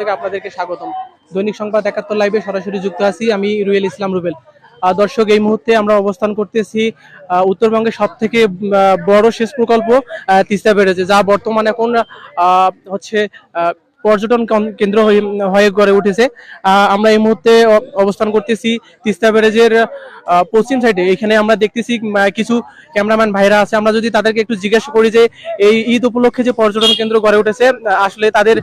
থেকে আপনাদেরকে স্বাগতম। দৈনিক সংবাদ একাত্তর লাইভে সরাসরি যুক্ত আছি আমি রুয়েল ইসলাম রুবেল। দর্শক, এই মুহূর্তে আমরা অবস্থান করতেছি উত্তরবঙ্গের সব থেকে বড় শেষ প্রকল্প তিস্তা বেড়েছে যা বর্তমানে এখন হচ্ছে পর্যটন কেন্দ্র হয়ে গড়ে উঠেছে। আমরা এই মুহূর্তে অবস্থান করতেছি তিস্তা ব্যারেজের পশ্চিম সাইডে। এখানে আমরা দেখতেছি কিছু ক্যামেরাম্যান ভাইরা আছে। আমরা যদি তাদেরকে একটু জিজ্ঞাসা করি যে, এই ঈদ উপলক্ষে যে পর্যটন কেন্দ্র গড়ে উঠেছে আসলে তাদের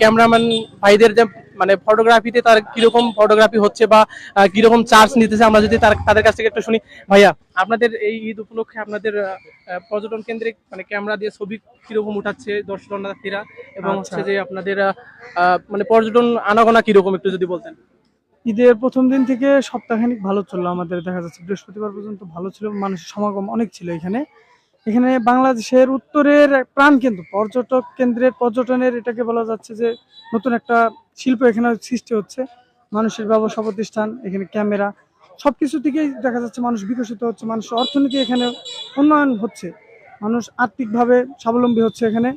ক্যামেরাম্যান ভাইদের যে মানে ফটোগ্রাফিতে তার কীরকম ফটোগ্রাফি হচ্ছে বা কীরকম চার্জ নিতেছে আমরা যদি তার- তাদের কাছ থেকে একটু শুনি। ভাইয়া আপনাদের এই ঈদ উপলক্ষে আপনাদের পর্যটন কেন্দ্রে মানে ক্যামেরা দিয়ে ছবি কীরকম উঠাচ্ছে দর্শনার্থীরা? এবং আচ্ছা। হচ্ছে যে আপনাদের মানে পর্যটন আনাগোনা কীরকম একটু যদি বলতেন। ঈদের প্রথম দিন থেকে সপ্তাহখানিক ভালো চলল আমাদের। দেখা যাচ্ছে বৃহস্পতিবার পর্যন্ত ভালো ছিল মানুষের সমাগম অনেক ছিল এখানে। এখানে বাংলাদেশের উত্তরের প্রাণ কেন্দ্র, পর্যটক কেন্দ্রের পর্যটনের এটাকে বলা যাচ্ছে যে নতুন একটা শিল্প এখানে সৃষ্টি হচ্ছে। মানুষের ব্যবসা প্রতিষ্ঠান, এখানে ক্যামেরা সব সবকিছু থেকেই দেখা যাচ্ছে মানুষ বিকশিত হচ্ছে মানুষের অর্থনীতি এখানে উন্নয়ন হচ্ছে, মানুষ আর্থিকভাবে স্বাবলম্বী হচ্ছে এখানে।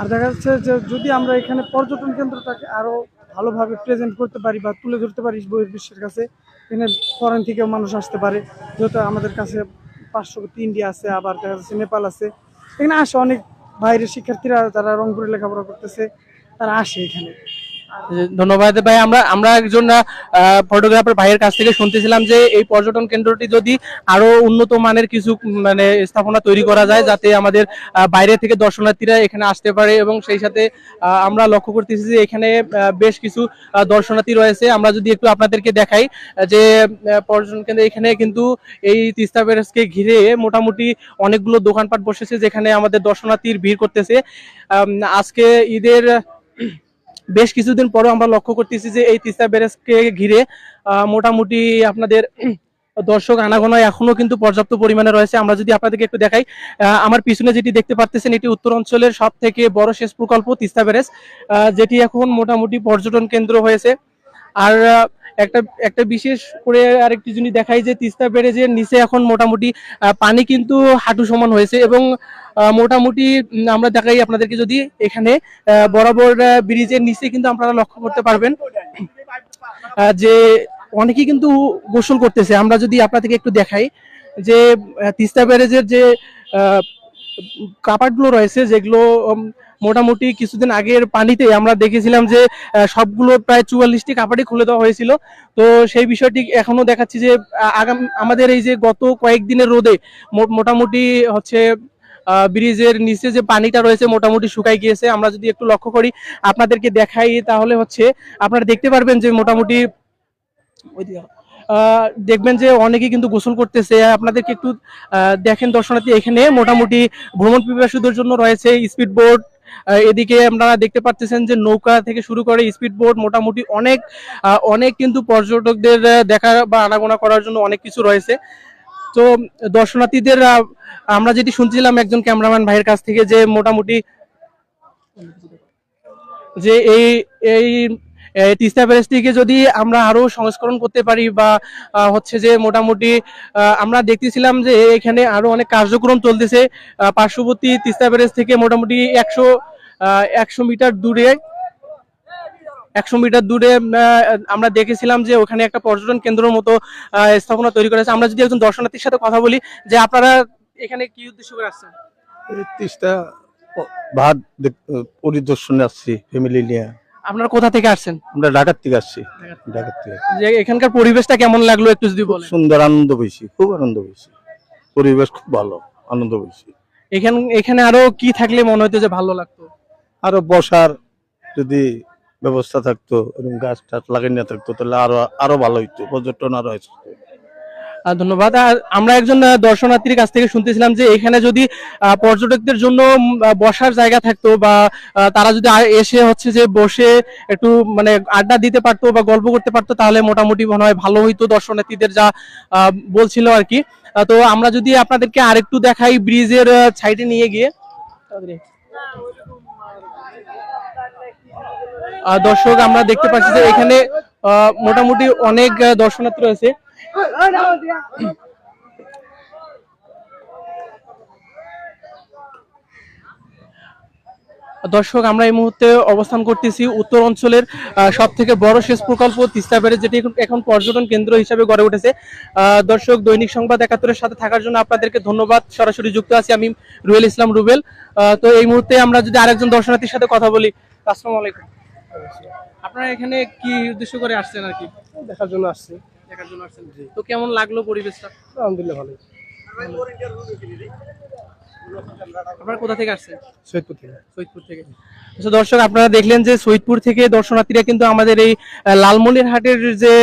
আর দেখা যাচ্ছে যে যদি আমরা এখানে পর্যটন কেন্দ্রটাকে আরও ভালোভাবে প্রেজেন্ট করতে পারি বা তুলে ধরতে পারি বহির্বিশ্বের কাছে, এখানে ফরেন থেকেও মানুষ আসতে পারে, যেহেতু আমাদের কাছে পার্শ্ববর্তী ইন্ডিয়া আছে, আবার দেখা যাচ্ছে নেপাল আছে। এখানে আসে অনেক বাইরের শিক্ষার্থীরা, যারা রংপুরে লেখাপড়া করতেছে, তারা আসে এখানে। ধন্যবাদ ভাই, আমরা আমরা একজন ফটোগ্রাফার ভাইয়ের কাছ থেকে শুনতেছিলাম যে এই পর্যটন কেন্দ্রটি যদি আরও উন্নত মানের কিছু মানে স্থাপনা তৈরি করা যায় যাতে আমাদের বাইরে থেকে দর্শনার্থীরা এখানে আসতে পারে এবং সেই সাথে আমরা লক্ষ্য করতেছি যে এখানে বেশ কিছু দর্শনার্থী রয়েছে। আমরা যদি একটু আপনাদেরকে দেখাই যে পর্যটন কেন্দ্র এখানে কিন্তু এই তিস্তা ব্যারেজকে ঘিরে মোটামুটি অনেকগুলো দোকানপাট বসেছে যেখানে আমাদের দর্শনার্থীর ভিড় করতেছে। আজকে ঈদের বেশ কিছুদিন পরেও আমরা লক্ষ্য করতেছি যে এই তিস্তা ব্যারেজকে ঘিরে মোটামুটি আপনাদের দর্শক আনাগোনা এখনও কিন্তু পর্যাপ্ত পরিমাণে রয়েছে। আমরা যদি আপনাদেরকে একটু দেখাই আমার পিছনে যেটি দেখতে পাচ্ছেন এটি উত্তর অঞ্চলের সব থেকে বড় শেষ প্রকল্প তিস্তা ব্যারেজ যেটি এখন মোটামুটি পর্যটন কেন্দ্র হয়েছে। আর একটা একটা বিশেষ করে আরেকটি জিনিস দেখাই যে তিস্তা ব্যারেজের নিচে এখন মোটামুটি পানি কিন্তু হাঁটু সমান হয়েছে এবং মোটামুটি আমরা দেখাই আপনাদেরকে যদি এখানে বরাবর ব্রিজের নিচে কিন্তু আপনারা লক্ষ্য করতে পারবেন যে অনেকেই কিন্তু গোসল করতেছে। আমরা যদি আপনাদেরকে একটু দেখাই যে তিস্তা ব্যারেজের যে কাপাটগুলো রয়েছে, যেগুলো মোটামুটি কিছুদিন আগের পানিতে আমরা দেখেছিলাম যে সবগুলো প্রায় চুয়াল্লিশটি কাপাটই খুলে দেওয়া হয়েছিল। তো সেই বিষয়টি এখনও দেখাচ্ছি যে আগাম, আমাদের এই যে গত কয়েকদিনের রোদে মোটামুটি হচ্ছে ব্রিজের নিচে যে পানিটা রয়েছে মোটামুটি শুকাই গিয়েছে। আমরা যদি একটু লক্ষ্য করি, আপনাদেরকে দেখাই তাহলে হচ্ছে, আপনারা দেখতে পারবেন যে মোটামুটি দেখবেন যে অনেকেই কিন্তু গোসল করতেছে। আপনাদেরকে একটু দেখেন দর্শনার্থী, এখানে মোটামুটি ভ্রমণ পিপাসুদের জন্য রয়েছে স্পিড বোট এদিকে আপনারা দেখতে পাচ্ছেন যে নৌকা থেকে শুরু করে স্পিড বোট মোটামুটি অনেক অনেক কিন্তু পর্যটকদের দেখা বা আনাগোনা করার জন্য অনেক কিছু রয়েছে। তো দর্শনার্থীদের আমরা যেটি শুনছিলাম একজন ক্যামেরাম্যান ভাইয়ের কাছ থেকে যে মোটামুটি যে এই এই তিস্তা ব্যারেজটিকে যদি আমরা আরও সংস্করণ করতে পারি বা হচ্ছে যে মোটামুটি আমরা দেখতেছিলাম যে এখানে আরও অনেক কার্যক্রম চলতেছে। পার্শ্ববর্তী তিস্তা ব্যারেজ থেকে মোটামুটি একশো একশো মিটার দূরে, একশো মিটার দূরে আমরা দেখেছিলাম যে ওখানে একটা পর্যটন কেন্দ্রের মতো স্থাপনা তৈরি করেছে আমরা যদি একজন দর্শনার্থীর সাথে কথা বলি, যে আপনারা এখানে কি উদ্দেশ্য করে আসছেন? তিস্তা ভাত পরিদর্শনে আসছি ফ্যামিলি নিয়ে। আপনারা কোথা থেকে আসছেন? আমরা ঢাকার থেকে আসছি। ঢাকার থেকে। যে এখানকার পরিবেশটা কেমন লাগল একটু যদি বলেন? সুন্দর আনন্দ পেয়েছি খুব আনন্দ পেয়েছি। পরিবেশ খুব ভালো আনন্দ পেয়েছি। এখানে এখানে আরও কি থাকলে মনে হতো যে ভালো লাগতো? আরও বসার যদি ব্যবস্থা থাকতো এরকম গাছ টাছ লাগাই না থাকতো তাহলে আরও আরও ভালো হইতো পর্যটন আরও আসতো। ধন্যবাদ। আমরা একজন দর্শনার্থীর কাছ থেকে শুনতেছিলাম যে এখানে যদি পর্যটকদের জন্য বসার জায়গা থাকতো বা তারা যদি এসে হচ্ছে যে বসে একটু মানে আড্ডা দিতে পারতো বা গল্প করতে পারতো, তাহলে মোটামুটি মনে হয় ভালো হইতো দর্শনার্থীদের যা বলছিল আর কি। তো আমরা যদি আপনাদেরকে আরেকটু দেখাই ব্রিজের সাইডে নিয়ে গিয়ে। দর্শক, আমরা দেখতে পাচ্ছি যে এখানে মোটামুটি অনেক দর্শনার্থী রয়েছে। দর্শক, আমরা এই মুহূর্তে অবস্থান করতেছি উত্তর অঞ্চলের সব থেকে বড় সেচ প্রকল্প তিস্তা ব্যারেজ, যেটি এখন- পর্যটন কেন্দ্র হিসেবে গড়ে উঠেছে। দর্শক, দৈনিক সংবাদ একাত্তরের সাথে থাকার জন্য আপনাদেরকে ধন্যবাদ। সরাসরি যুক্ত আছি আমি রুয়েল ইসলাম রুবেল। তো এই মুহূর্তে আমরা যদি আরেকজন দর্শনার্থীর সাথে কথা বলি, আসসালামু আলাইকুম। আপনারা এখানে কি উদ্দেশ্য করে আসছেন আর কি? দেখার জন্য আসছি। দেখার জন্য আসছেন? তো কেমন লাগল পরিবেশটা? আলহামদুলিল্লাহ ভালো। আপনারা কোথা থেকে আসছেন? সৈয়দপুর থেকে। সৈয়দপুর থেকে। আচ্ছা দর্শক আপনারা দেখলেন যে সৈয়দপুর থেকে দর্শনার্থীরা কিন্তু আমাদের এই আহ, লালমনিরহাটের যে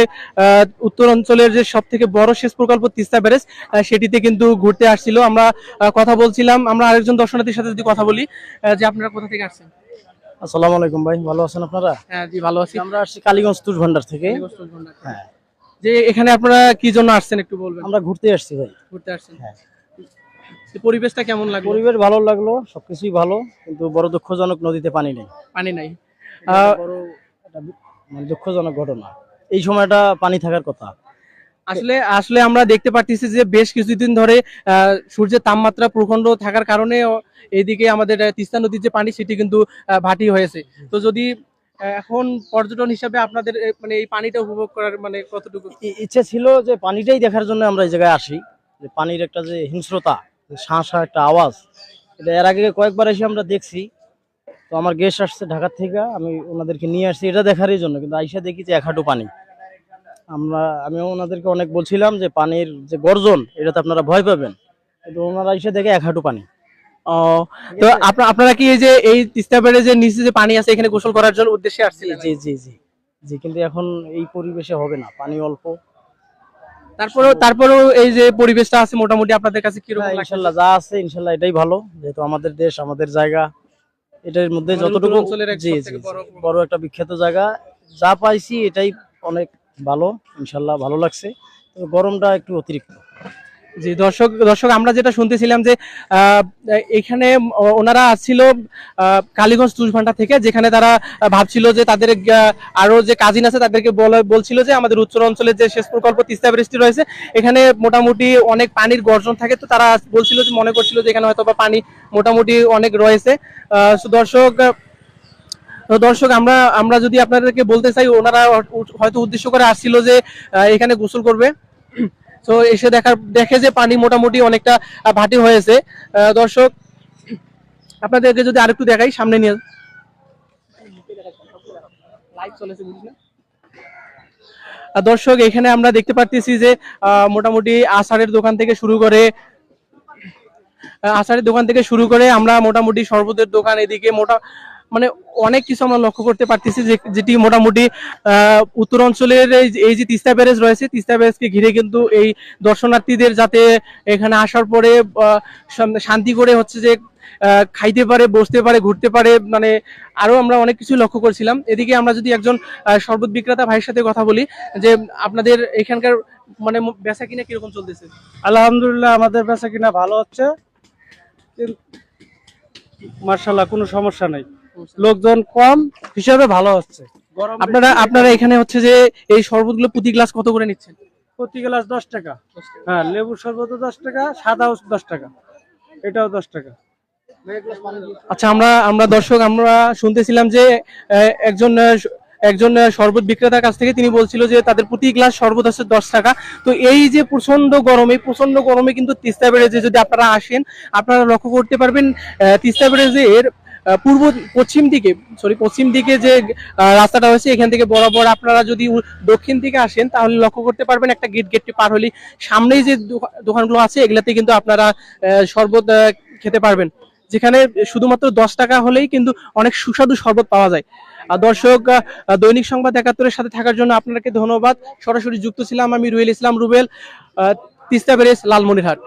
উত্তর অঞ্চলের যে সব থেকে বড় সেচ প্রকল্প তিস্তা ব্যারেজ সেটিতে কিন্তু ঘুরতে আসছিল। আমরা কথা বলছিলাম। আমরা আরেকজন দর্শনার্থীর সাথে যদি কথা বলি যে আপনারা কোথা থেকে আসছেন? আসসালামু আলাইকুম ভাই ভালো আছেন আপনারা? হ্যাঁ জি ভালো আছি। আমরা আসছি কালীগঞ্জ তুষ ভান্ডার থেকে। হ্যাঁ। যে এখানে আপনারা কি জন্য আসছেন একটু বলবেন? আমরা ঘুরতে আসছি ভাই। ঘুরতে আসছেন। হ্যাঁ। পরিবেশটা কেমন লাগল? পরিবেশ ভালো লাগল সবকিছুই ভালো কিন্তু বড় দুঃখজনক নদীতে পানি নেই। পানি নাই। বড় একটা মানে দুঃখজনক ঘটনা। এই সময়টা পানি থাকার কথা। আসলে আসলে আমরা দেখতে পাচ্ছি যে বেশ কিছুদিন ধরে আহ, সূর্যের তাপমাত্রা প্রখণ্ড থাকার কারণে এইদিকে আমাদের তিস্তা নদীর যে পানি সেটি কিন্তু ভাটি হয়েছে। তো যদি এখন পর্যটন হিসাবে আপনাদের মানে এই পানিটা উপভোগ করার মানে কতটুকু? ইচ্ছে ছিল যে পানিটাই দেখার জন্য আমরা এই জায়গায় আসি। যে পানির একটা যে হিংস্রতা শাঁ একটা আওয়াজ, এটা এর আগে কয়েকবার এসে আমরা দেখছি। তো আমার গেস্ট আসছে ঢাকা থেকে, আমি ওনাদেরকে নিয়ে আসছি এটা দেখারই জন্য। কিন্তু আইসা দেখি যে এক হাঁটু পানি। আমরা আমি ওনাদেরকে অনেক বলছিলাম যে পানির যে গর্জন, এটাতে আপনারা ভয় পাবেন। কিন্তু ওনারা এসে দেখে এক হাঁটু পানি। ও, তো আপনারা কি এই যে এই তিস্তা ব্যারেজের নিচে যে পানি আছে এখানে গোসল করার জন্য উদ্দেশ্যে আসছিলেন? জি জি জি। জি কিন্তু এখন এই পরিবেশে হবে না পানি অল্প। তারপরেও তারপরেও এই যে পরিবেশটা আছে মোটামুটি আপনাদের কাছে কীরকম হ্যাঁ, ইনশাল্লাহ যা আছে ইনশাল্লাহ এটাই ভালো যেহেতু আমাদের দেশ আমাদের জায়গা এটার মধ্যে যতটুকু অঞ্চলের এক জি জি বড় বড় একটা বিখ্যাত জায়গা। যা পাইছি এটাই অনেক ভালো ইনশাল্লাহ ভালো লাগছে। গরমটা একটু অতিরিক্ত। জি দর্শক দর্শক আমরা যেটা শুনতেছিলাম যে এখানে ওনারা আসছিল কালীগঞ্জ তুষ ভান্ডার থেকে যেখানে তারা ভাবছিল যে তাদের আহ, আরও যে কাজিন আছে তাদেরকে বলা- বলছিল যে আমাদের উত্তর অঞ্চলের যে শেষ প্রকল্প তিস্তা বৃষ্টি রয়েছে এখানে মোটামুটি অনেক পানির গর্জন থাকে। তো তারা বলছিল যে মনে করছিল যে এখানে হয়তো বা পানি মোটামুটি অনেক রয়েছে। দর্শক দর্শক আমরা আমরা যদি আপনাদেরকে বলতে চাই ওনারা হয়তো উদ্দেশ্য করে আসছিল যে এখানে গোসল করবে। তো এসে দেখার দেখে যে পানি মোটামুটি অনেকটা ভাটি হয়েছে। দর্শক, আপনাদেরকে যদি আরেকটু দেখাই, সামনে নিয়ে দর্শক, এখানে আমরা দেখতে পারতেছি যে মোটামুটি আষাঢ়ের দোকান থেকে শুরু করে, আষাঢ়ের দোকান থেকে শুরু করে আমরা মোটামুটি শরবতের দোকান এদিকে মোটা মানে অনেক কিছু আমরা লক্ষ্য করতে পারতেছি যেটি মোটামুটি উত্তর অঞ্চলের এই যে- তিস্তা ব্যারেজ রয়েছে, তিস্তা ব্যারেজকে ঘিরে কিন্তু এই দর্শনার্থীদের যাতে এখানে আসার পরে শান্তি করে হচ্ছে যে খাইতে পারে, বসতে পারে, ঘুরতে পারে মানে আরও আমরা অনেক কিছু লক্ষ্য করছিলাম। এদিকে আমরা যদি একজন শরবত বিক্রেতা ভাইয়ের সাথে কথা বলি, যে আপনাদের এখানকার মানে বেচা কিনা কীরকম চলতেছে? আলহামদুলিল্লাহ আমাদের বেচা কিনা ভালো হচ্ছে। মার্শাল্লাহ কোনো সমস্যা নাই। লোকজন কম হিসাবে ভালো হচ্ছে। আপনারা আপনারা এখানে হচ্ছে যে এই শরবতগুলো প্রতি গ্লাস কত করে নিচ্ছেন? প্রতি গ্লাস দশ টাকা। হ্যাঁ লেবুর শরবত দশ টাকা সাদাও দশ টাকা। এটাও দশ টাকা। আচ্ছা আমরা আমরা দর্শক আমরা শুনতেছিলাম যে একজন একজন শরবত বিক্রেতার কাছ থেকে তিনি বলছিল যে তাদের প্রতি গ্লাস শরবত হচ্ছে দশ টাকা। তো এই যে প্রচণ্ড গরমে প্রচণ্ড গরমে কিন্তু তিস্তা ব্যারেজে যদি আপনারা আসেন আপনারা লক্ষ্য করতে পারবেন তিস্তা ব্যারেজের আহ, পূর্ব পশ্চিম দিকে সরি পশ্চিম দিকে যে রাস্তাটা হয়েছে, এখান থেকে বরাবর আপনারা যদি দক্ষিণ দিকে আসেন, তাহলে লক্ষ্য করতে পারবেন একটা গেট গেটটি পার হলে সামনেই যে দোকা- দোকানগুলো আছে, এগুলাতে কিন্তু আপনারা শরবত খেতে পারবেন। যেখানে শুধুমাত্র দশ টাকা হলেই কিন্তু অনেক সুস্বাদু শরবত পাওয়া যায়। আর দর্শক দৈনিক সংবাদ একাত্তরের সাথে থাকার জন্য আপনাকে ধন্যবাদ। সরাসরি যুক্ত ছিলাম আমি রুয়েল ইসলাম রুবেল তিস্তা ব্যারেজ লালমনিরহাট।